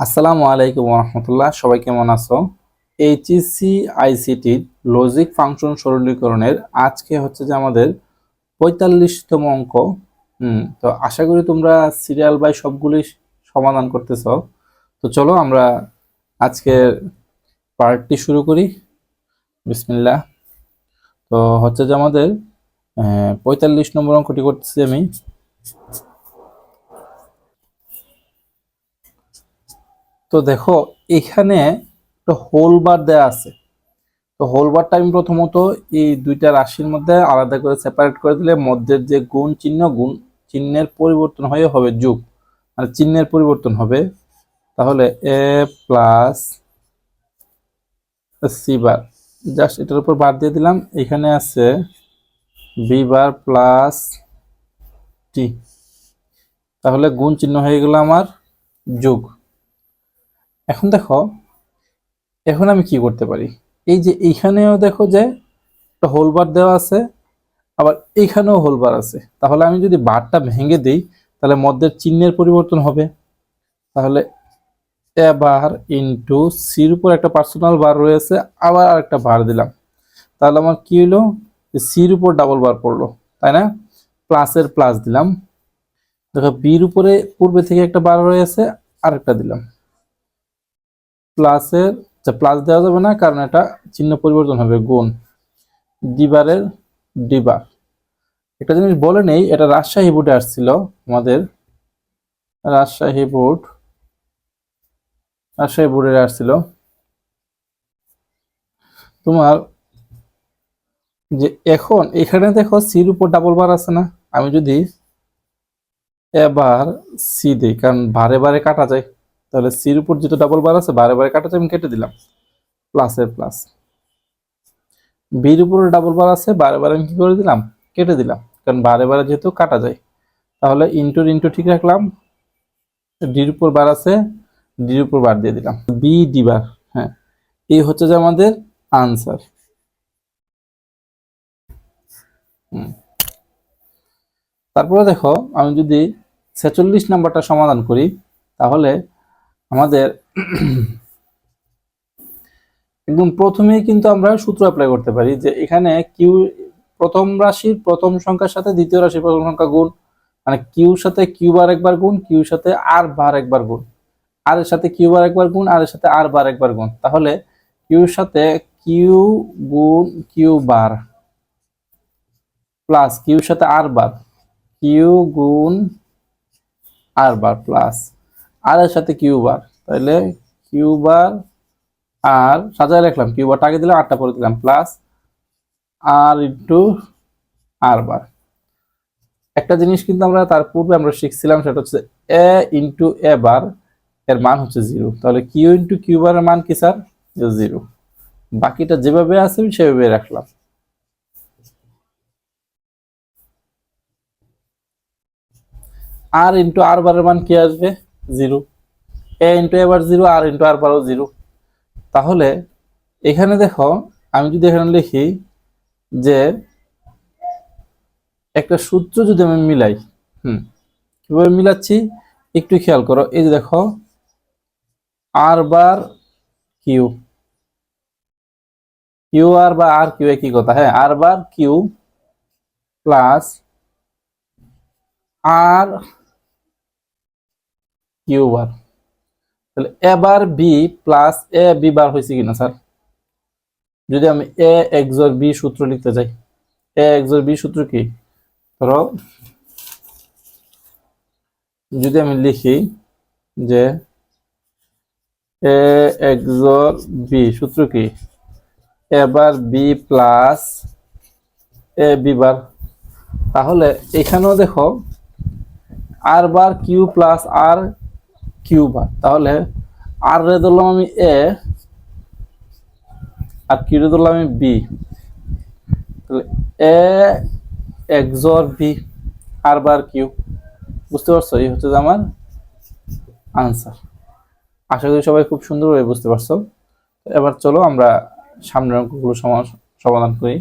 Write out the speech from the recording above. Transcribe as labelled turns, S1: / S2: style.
S1: আসসালামু আলাইকুম রহমতুল্লাহ সবাই কেমন আছো? এইচএসসি আইসিটি লজিক ফাংশন সরলীকরণের আজকে হচ্ছে যে আমাদের পঁয়তাল্লিশতম অঙ্ক। হুম, তো আশা করি তোমরা সিরিয়াল বাই সবগুলি সমাধান করতেছ। তো চলো আমরা আজকের পার্টটি শুরু করি। বিসমিল্লাহ। তো হচ্ছে যে আমাদের পঁয়তাল্লিশ নম্বর অঙ্কটি করতেছি আমি। তো দেখো, এখানে একটা হোল বার দেওয়া আছে। তো হোল বারটা আমি প্রথমত এই দুইটা রাশির মধ্যে আলাদা করে সেপারেট করে দিলে মধ্যের যে গুণ চিহ্ন, গুণ চিহ্নের পরিবর্তন হয়ে হবে যোগ। মানে চিহ্নের পরিবর্তন হবে, তাহলে A plus C bar just এটার উপর বার দিয়ে দিলাম। এখানে আছে বি বার প্লাস টি তাহলে গুণ চিহ্ন হয়ে গেল আমার যোগ। এখন দেখো, এখন আমি কি করতে পারি? এই যে এইখানেও দেখো যে একটা হোলবার দেওয়া আছে, আবার এইখানেও হোলবার আছে। তাহলে আমি যদি বারটা ভেঙে দিই, তাহলে মধ্যের চিহ্নের পরিবর্তন হবে। তাহলে এ বার ইন্টু সির উপর একটা পার্সোনাল বার রয়েছে, আবার আরেকটা বার দিলাম। তাহলে আমার কি হলো? সির উপর ডাবল বার পড়ল, তাই না? প্লাসের প্লাস দিলাম। দেখো বির উপরে পূর্বে থেকে একটা বার রয়েছে, আরেকটা দিলাম। প্লাসের আচ্ছা প্লাস দেওয়া যাবে না, কারণ এটা চিহ্ন পরিবর্তন হবে, গুণ। ডিবারের ডিবার। একটা জিনিস বলে নেই, এটা রাজশাহী বোর্ডে আসছিল আমাদের। রাজশাহী বোর্ড, রাজশাহী বোর্ডে আসছিল। তোমার যে এখন, এখানে দেখো সির উপর ডাবল বার আছে না? আমি যদি এবার সি দিই, কারণ বারে বারে কাটা যায়। তাহলে সির উপর যেহেতু ডাবল বার আছে, বারে বারে কাটাতে আমি কেটে দিলাম। প্লাসের প্লাস বির উপরে ডাবল বার আছে, বারে বারে আমি কি করে দিলাম? কেটে দিলাম। কারণ বারে বারে যেহেতু কাটা যায়। তাহলে ইন্টুর ইন্টু ঠিক রাখলাম। ডির উপর বার আছে ডির উপর বার দিয়ে দিলাম। বি ডি বার হ্যাঁ। এই হচ্ছে যে আমাদের আনসার তারপরে দেখো, আমি যদি ছেচল্লিশ নাম্বারটা সমাধান করি, তাহলে আমাদের একদম প্রথমেই কিন্তু আমরা সূত্র অ্যাপ্লাই করতে পারি যে এখানে কিউ প্রথম রাশির প্রথম সংখ্যার সাথে দ্বিতীয় রাশির প্রথম সংখ্যা গুণ মানে কিউর সাথে কিউ বার একবার গুণ কিউর সাথে আর বার একবার গুণ। আর এর সাথে কিউ বার একবার গুণ আর এর সাথে আর বার একবার গুণ। তাহলে কিউর সাথে কিউ গুণ কিউ বার প্লাস কিউর সাথে আর বার কিউ গুণ আর বার প্লাস আর এর সাথে কিউ বার। তাহলে কিউ বার আর সাজায় রাখলাম। কিউ বারটা আগে দিলাম আটটা পরে দিলাম। Plus R into R bar. একটা জিনিস কিন্তু আমরা তার পূর্বে আমরা শিখছিলাম, সেটা হচ্ছে এ ইন্টু এ বার এর মান হচ্ছে জিরো। তাহলে কিউ ইন্টু কিউ বারের মান কি স্যার? জিরো। বাকিটা যেভাবে আছে আমি সেভাবে রাখলাম। আর ইন্টু আর বারের মান কি আসবে? জিরো। এ ইন্টু এবার জিরো আর ইন্টু আর বারও জিরো। তাহলে এখানে দেখো, আমি যদি এখানে লিখি যে একটা সূত্র যদি আমি মিলাই, হুম, কীভাবে মিলাচ্ছি? একটু খেয়াল করো, এই যে দেখো আর বার কিউ কিউ আর বা আর কিউ একই কথা? হ্যাঁ R bar Q plus R Q bar. তাহলে bar B plus A B bar হয়েছে কিনা, স্যার? যদি আমি এ এক্সর বি সূত্র লিখতে চাই এ এক্সর বি সূত্র কি? ধরো, যদি আমি লিখি যে এ এক্সর বি সূত্র কি? এবার B plus A B bar. তাহলে এখানেও দেখো, R bar Q plus R Q bar তাহলে আর রে ধরলাম আমি এ, আর কিউ রে ধরলাম আমি বি। তাহলে এ এক্সর বি, আর বার কিউ। বুঝতে পারছ? এই হচ্ছে আমার আনসার। আশা করি সবাই খুব সুন্দরভাবে বুঝতে পারছ। এবার চলো আমরা সামনের অঙ্কগুলো সমাধান করি।